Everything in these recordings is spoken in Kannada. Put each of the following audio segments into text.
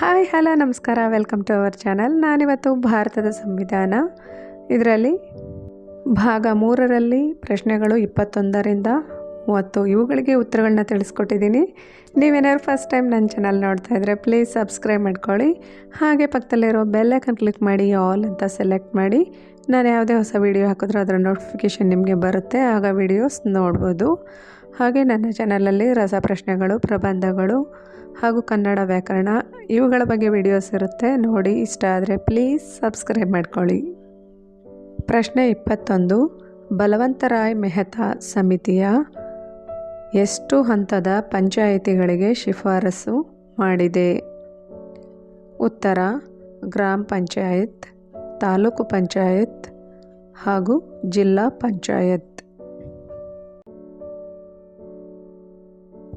ಹಾಯ್, ಹಲೋ, ನಮಸ್ಕಾರ. ವೆಲ್ಕಮ್ ಟು ಅವರ್ ಚಾನಲ್ ನಾನಿವತ್ತು ಭಾರತದ ಸಂವಿಧಾನ. ಇದರಲ್ಲಿ ಭಾಗ ಮೂರರಲ್ಲಿ ಪ್ರಶ್ನೆಗಳು ಇಪ್ಪತ್ತೊಂದರಿಂದ ಮೂವತ್ತು. ಇವುಗಳಿಗೆ ಉತ್ತರಗಳನ್ನ ತಿಳಿಸ್ಕೊಟ್ಟಿದ್ದೀನಿ. ನೀವೇನಾದ್ರು ಫಸ್ಟ್ ಟೈಮ್ ನನ್ನ ಚಾನಲ್ ನೋಡ್ತಾ ಇದ್ದರೆ ಪ್ಲೀಸ್ ಸಬ್ಸ್ಕ್ರೈಬ್ ಮಾಡ್ಕೊಳ್ಳಿ. ಹಾಗೆ ಪಕ್ಕದಲ್ಲಿರೋ ಬೆಲ್ಲೈಕನ್ ಕ್ಲಿಕ್ ಮಾಡಿ ಆಲ್ ಅಂತ ಸೆಲೆಕ್ಟ್ ಮಾಡಿ. ನಾನು ಯಾವುದೇ ಹೊಸ ವೀಡಿಯೋ ಹಾಕಿದ್ರೂ ಅದರ ನೋಟಿಫಿಕೇಷನ್ ನಿಮಗೆ ಬರುತ್ತೆ. ಆಗ ವೀಡಿಯೋಸ್ ನೋಡ್ಬೋದು. ಹಾಗೆ ನನ್ನ ಚಾನಲಲ್ಲಿ ರಸಪ್ರಶ್ನೆಗಳು ಪ್ರಬಂಧಗಳು ಹಾಗೂ ಕನ್ನಡ ವ್ಯಾಕರಣ, ಇವುಗಳ ಬಗ್ಗೆ ವಿಡಿಯೋಸ್ ಇರುತ್ತೆ, ನೋಡಿ, ಇಷ್ಟ ಆದರೆ ಪ್ಲೀಸ್ ಸಬ್ಸ್ಕ್ರೈಬ್ ಮಾಡ್ಕೊಳ್ಳಿ. ಪ್ರಶ್ನೆ ಇಪ್ಪತ್ತೊಂದು ಬಲವಂತರಾಯ್ ಮೆಹ್ತಾ ಸಮಿತಿಯ ಎಷ್ಟು ಹಂತದ ಪಂಚಾಯಿತಿಗಳಿಗೆ ಶಿಫಾರಸು ಮಾಡಿದೆ? ಉತ್ತರ, ಗ್ರಾಮ ಪಂಚಾಯತ್, ತಾಲೂಕು ಪಂಚಾಯತ್ ಹಾಗೂ ಜಿಲ್ಲಾ ಪಂಚಾಯತ್.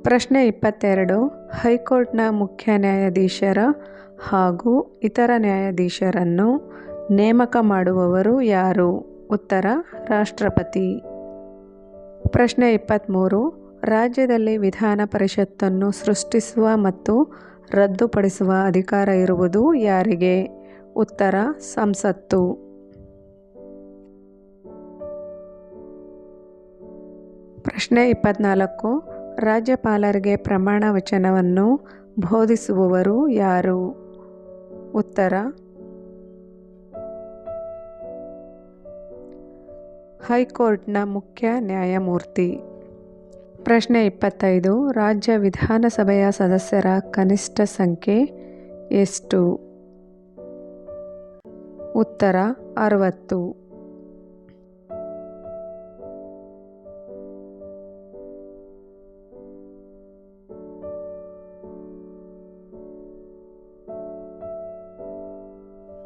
ಪ್ರಶ್ನೆ ಇಪ್ಪತ್ತೆರಡು, ಹೈಕೋರ್ಟ್ನ ಮುಖ್ಯ ನ್ಯಾಯಾಧೀಶರ ಹಾಗೂ ಇತರ ನ್ಯಾಯಾಧೀಶರನ್ನು ನೇಮಕ ಮಾಡುವವರು ಯಾರು? ಉತ್ತರ, ರಾಷ್ಟ್ರಪತಿ. ಪ್ರಶ್ನೆ ಇಪ್ಪತ್ತ್ಮೂರು, ರಾಜ್ಯದಲ್ಲಿ ವಿಧಾನ ಪರಿಷತ್ತನ್ನು ಸೃಷ್ಟಿಸುವ ಮತ್ತು ರದ್ದುಪಡಿಸುವ ಅಧಿಕಾರ ಇರುವುದು ಯಾರಿಗೆ? ಉತ್ತರ, ಸಂಸತ್ತು. ಪ್ರಶ್ನೆ ಇಪ್ಪತ್ನಾಲ್ಕು ರಾಜ್ಯಪಾಲರಿಗೆ ಪ್ರಮಾಣ ವಚನವನ್ನು ಬೋಧಿಸುವವರು ಯಾರು? ಉತ್ತರ. ಹೈಕೋರ್ಟ್ನ ಮುಖ್ಯ ನ್ಯಾಯಮೂರ್ತಿ. ಪ್ರಶ್ನೆ ಇಪ್ಪತ್ತೈದು, ರಾಜ್ಯ ವಿಧಾನಸಭೆಯ ಸದಸ್ಯರ ಕನಿಷ್ಠ ಸಂಖ್ಯೆ ಎಷ್ಟು? ಉತ್ತರ, ಅರವತ್ತು.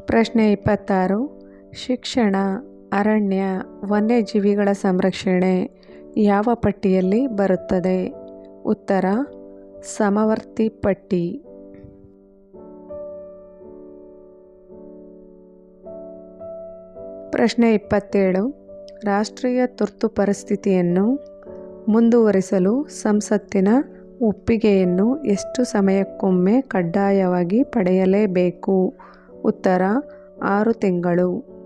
ಪ್ರಶ್ನೆ ಇಪ್ಪತ್ತಾರು. ಶಿಕ್ಷಣ, ಅರಣ್ಯ, ವನ್ಯಜೀವಿಗಳ ಸಂರಕ್ಷಣೆ ಯಾವ ಪಟ್ಟಿಯಲ್ಲಿ ಬರುತ್ತದೆ? ಉತ್ತರ, ಸಮವರ್ತಿ ಪಟ್ಟಿ. ಪ್ರಶ್ನೆ ಇಪ್ಪತ್ತೇಳು. ರಾಷ್ಟ್ರೀಯ ತುರ್ತು ಪರಿಸ್ಥಿತಿಯನ್ನು ಮುಂದುವರಿಸಲು ಸಂಸತ್ತಿನ ಒಪ್ಪಿಗೆಯನ್ನು ಎಷ್ಟು ಸಮಯಕ್ಕೊಮ್ಮೆ ಕಡ್ಡಾಯವಾಗಿ ಪಡೆಯಲೇಬೇಕು? ಉತ್ತರ, ಆರು ತಿಂಗಳು.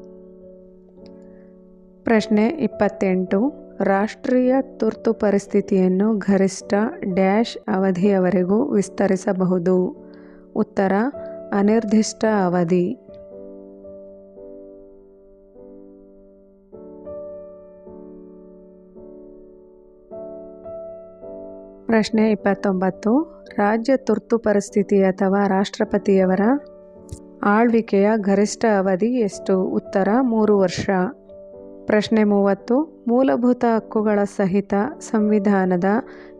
ಪ್ರಶ್ನೆ ಇಪ್ಪತ್ತೆಂಟು. ರಾಷ್ಟ್ರೀಯ ತುರ್ತು ಪರಿಸ್ಥಿತಿಯನ್ನು ಗರಿಷ್ಠ ಡ್ಯಾಶ್ ಅವಧಿಯವರೆಗೂ ವಿಸ್ತರಿಸಬಹುದು. ಉತ್ತರ, ಅನಿರ್ದಿಷ್ಟ ಅವಧಿ. ಪ್ರಶ್ನೆ ಇಪ್ಪತ್ತೊಂಬತ್ತು. ರಾಜ್ಯ ತುರ್ತು ಪರಿಸ್ಥಿತಿ ಅಥವಾ ರಾಷ್ಟ್ರಪತಿಯವರ ಆಳ್ವಿಕೆಯ ಗರಿಷ್ಠ ಅವಧಿ ಎಷ್ಟು? ಉತ್ತರ, ಮೂರು ವರ್ಷ. ಪ್ರಶ್ನೆ ಮೂವತ್ತು, ಮೂಲಭೂತ ಹಕ್ಕುಗಳ ಸಹಿತ ಸಂವಿಧಾನದ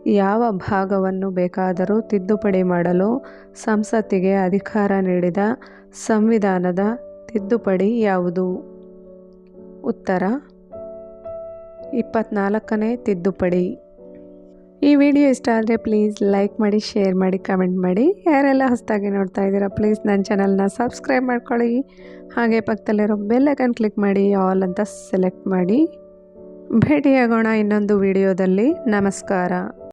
ಯಾವ ಭಾಗವನ್ನು ಬೇಕಾದರೂ ತಿದ್ದುಪಡಿ ಮಾಡಲು ಸಂಸತ್ತಿಗೆ ಅಧಿಕಾರ ನೀಡಿದ ಸಂವಿಧಾನದ ತಿದ್ದುಪಡಿ ಯಾವುದು? ಉತ್ತರ, ಇಪ್ಪತ್ನಾಲ್ಕನೇ ತಿದ್ದುಪಡಿ. ಈ ವಿಡಿಯೋ ಇಷ್ಟ ಆದರೆ ಪ್ಲೀಸ್ ಲೈಕ್ ಮಾಡಿ ಶೇರ್ ಮಾಡಿ ಕಮೆಂಟ್ ಮಾಡಿ. ಯಾರೆಲ್ಲ ಹೊಸದಾಗಿ ನೋಡ್ತಾ ಇದ್ದೀರಾ ಪ್ಲೀಸ್ ನನ್ನ ಚಾನಲ್ನ ಸಬ್ಸ್ಕ್ರೈಬ್ ಮಾಡ್ಕೊಳ್ಳಿ. ಹಾಗೆ ಪಕ್ಕದಲ್ಲಿರೋ ಬೆಲ್ಲೈಕನ್ ಕ್ಲಿಕ್ ಮಾಡಿ ಆಲ್ ಅಂತ ಸೆಲೆಕ್ಟ್ ಮಾಡಿ. ಭೇಟಿಯಾಗೋಣ ಇನ್ನೊಂದು ವಿಡಿಯೋದಲ್ಲಿ. ನಮಸ್ಕಾರ.